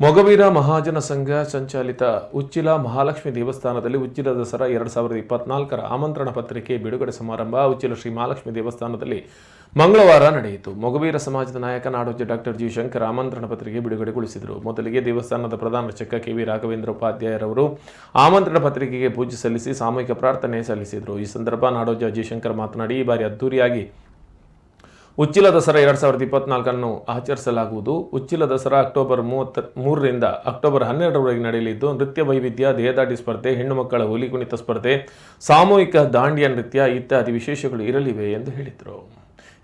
ಮೊಗವೀರ ಮಹಾಜನ ಸಂಘ ಸಂಚಾಲಿತ ಉಚ್ಚಿಲ ಮಹಾಲಕ್ಷ್ಮಿ ದೇವಸ್ಥಾನದಲ್ಲಿ ಉಚ್ಚಿಲ ದಸರಾ ಎರಡು ಸಾವಿರದ ಇಪ್ಪತ್ನಾಲ್ಕರ ಆಮಂತ್ರಣ ಪತ್ರಿಕೆ ಬಿಡುಗಡೆ ಸಮಾರಂಭ ಉಚ್ಚಿಲ ಶ್ರೀ ಮಹಾಲಕ್ಷ್ಮಿ ದೇವಸ್ಥಾನದಲ್ಲಿ ಮಂಗಳವಾರ ನಡೆಯಿತು. ಮೊಗವೀರ ಸಮಾಜದ ನಾಯಕ, ನಾಡೋಜ ಡಾಕ್ಟರ್ ಜಿ ಶಂಕರ್ ಆಮಂತ್ರಣ ಪತ್ರಿಕೆ ಬಿಡುಗಡೆಗೊಳಿಸಿದರು. ಮೊದಲಿಗೆ ದೇವಸ್ಥಾನದ ಪ್ರಧಾನ ಅರ್ಚಕ ಕೆ ವಿ ರಾಘವೇಂದ್ರ ಉಪಾಧ್ಯಾಯರವರು ಆಮಂತ್ರಣ ಪತ್ರಿಕೆಗೆ ಪೂಜೆ ಸಲ್ಲಿಸಿ ಸಾಮೂಹಿಕ ಪ್ರಾರ್ಥನೆ ಸಲ್ಲಿಸಿದರು. ಈ ಸಂದರ್ಭ ನಾಡೋಜ ಜಿ ಶಂಕರ್ ಮಾತನಾಡಿ, ಈ ಬಾರಿ ಅದ್ದೂರಿಯಾಗಿ ಉಚ್ಚಿಲ ದಸರಾ ಎರಡು ಸಾವಿರದ ಇಪ್ಪತ್ನಾಲ್ಕನ್ನು ಆಚರಿಸಲಾಗುವುದು. ಉಚ್ಚಿಲ ದಸರಾ ಅಕ್ಟೋಬರ್ ಮೂವತ್ತ ಮೂರರಿಂದ ಅಕ್ಟೋಬರ್ ಹನ್ನೆರಡರವರೆಗೆ ನಡೆಯಲಿದ್ದು, ನೃತ್ಯ ವೈವಿಧ್ಯ ದೇಹದಾಟಿ ಸ್ಪರ್ಧೆ ಹೆಣ್ಣು ಮಕ್ಕಳ ಹುಲಿ ಕುಣಿತ ಸ್ಪರ್ಧೆ, ಸಾಮೂಹಿಕ ದಾಂಡಿಯ ನೃತ್ಯ ಇತ್ಯಾದಿ ವಿಶೇಷಗಳು ಇರಲಿವೆ ಎಂದು ಹೇಳಿದರು.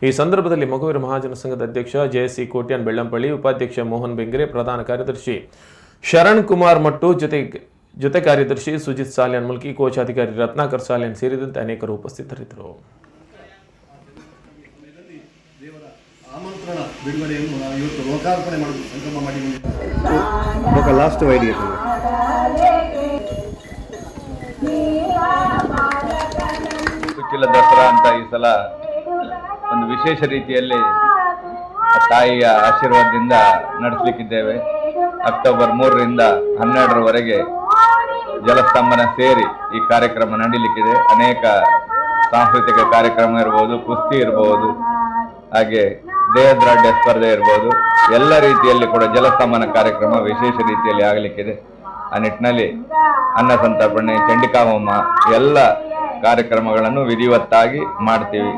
ಈ ಸಂದರ್ಭದಲ್ಲಿ ಮಗುವೀರ ಮಹಾಜನ ಸಂಘದ ಅಧ್ಯಕ್ಷ ಜಯಸಿ ಕೋಟ್ಯಾನ್ ಬೆಳ್ಳಂಪಳ್ಳಿ, ಉಪಾಧ್ಯಕ್ಷ ಮೋಹನ್ ಬೆಂಗ್ರೆ, ಪ್ರಧಾನ ಕಾರ್ಯದರ್ಶಿ ಶರಣ್ ಕುಮಾರ್ ಮಟ್ಟು, ಜೊತೆ ಜೊತೆ ಕಾರ್ಯದರ್ಶಿ ಸುಜಿತ್ ಸಾಲ್ಯಾನ್ ಮುಲ್ಕಿ, ಕೋಶಾಧಿಕಾರಿ ರತ್ನಾಕರ್ ಸಾಲ್ಯಾನ್ ಸೇರಿದಂತೆ ಅನೇಕರು ಉಪಸ್ಥಿತರಿದ್ದರು. ದೇವರ ಆಮಂತ್ರಣ ಬಿಡುಗಡೆಯನ್ನು ಇವತ್ತು ಲೋಕಾರ್ಪಣೆ ಸಂಕಲ್ಪ ಲಾಸ್ಟ್ ವೈಡ್ ಸುಚಿಲ ದಸರಾ ಅಂತ ಈ ಸಲ ಒಂದು ವಿಶೇಷ ರೀತಿಯಲ್ಲಿ ತಾಯಿಯ ಆಶೀರ್ವಾದದಿಂದ ನಡೆಸಲಿಕ್ಕಿದ್ದೇವೆ. ಅಕ್ಟೋಬರ್ ಮೂರರಿಂದ ಹನ್ನೆರಡರವರೆಗೆ ಜಲಸ್ತಂಭನ ಸೇರಿ ಈ ಕಾರ್ಯಕ್ರಮ ನಡೀಲಿಕ್ಕಿದೆ. ಅನೇಕ ಸಾಂಸ್ಕೃತಿಕ ಕಾರ್ಯಕ್ರಮ ಇರ್ಬೋದು ಕುಸ್ತಿ ಇರ್ಬೋದು ಹಾಗೆ ದೇಹದ್ರಾಢ್ಯ ಸ್ಪರ್ಧೆ ಇರ್ಬೋದು. ಎಲ್ಲ ರೀತಿಯಲ್ಲಿ ಕೂಡ ಜಲಸ್ತಂಭನ ಕಾರ್ಯಕ್ರಮ ವಿಶೇಷ ರೀತಿಯಲ್ಲಿ ಆಗಲಿಕ್ಕಿದೆ. ಆ ನಿಟ್ಟಿನಲ್ಲಿ ಅನ್ನ ಸಂತರ್ಪಣೆ ಹೋಮ ಎಲ್ಲ ಕಾರ್ಯಕ್ರಮಗಳನ್ನು ವಿಧಿವತ್ತಾಗಿ ಮಾಡ್ತೀವಿ.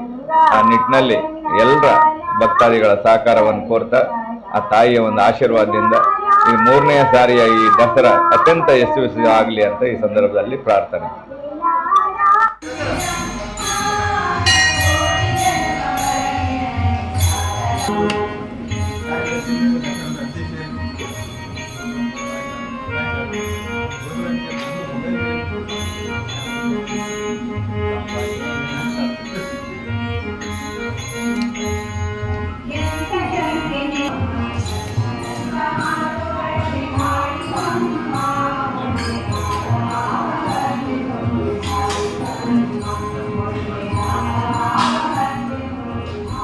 ಆ ನಿಟ್ಟಿನಲ್ಲಿ ಎಲ್ಲರ ಭಕ್ತಾದಿಗಳ ಸಹಕಾರವನ್ನು ಕೋರ್ತಾ, ಆ ತಾಯಿಯ ಒಂದು ಆಶೀರ್ವಾದದಿಂದ ಈ ಮೂರನೆಯ ಸಾರಿಯ ಈ ದಸರಾ ಅತ್ಯಂತ ಯಶಸ್ವಿ ಆಗಲಿ ಅಂತ ಈ ಸಂದರ್ಭದಲ್ಲಿ ಪ್ರಾರ್ಥನೆ. Música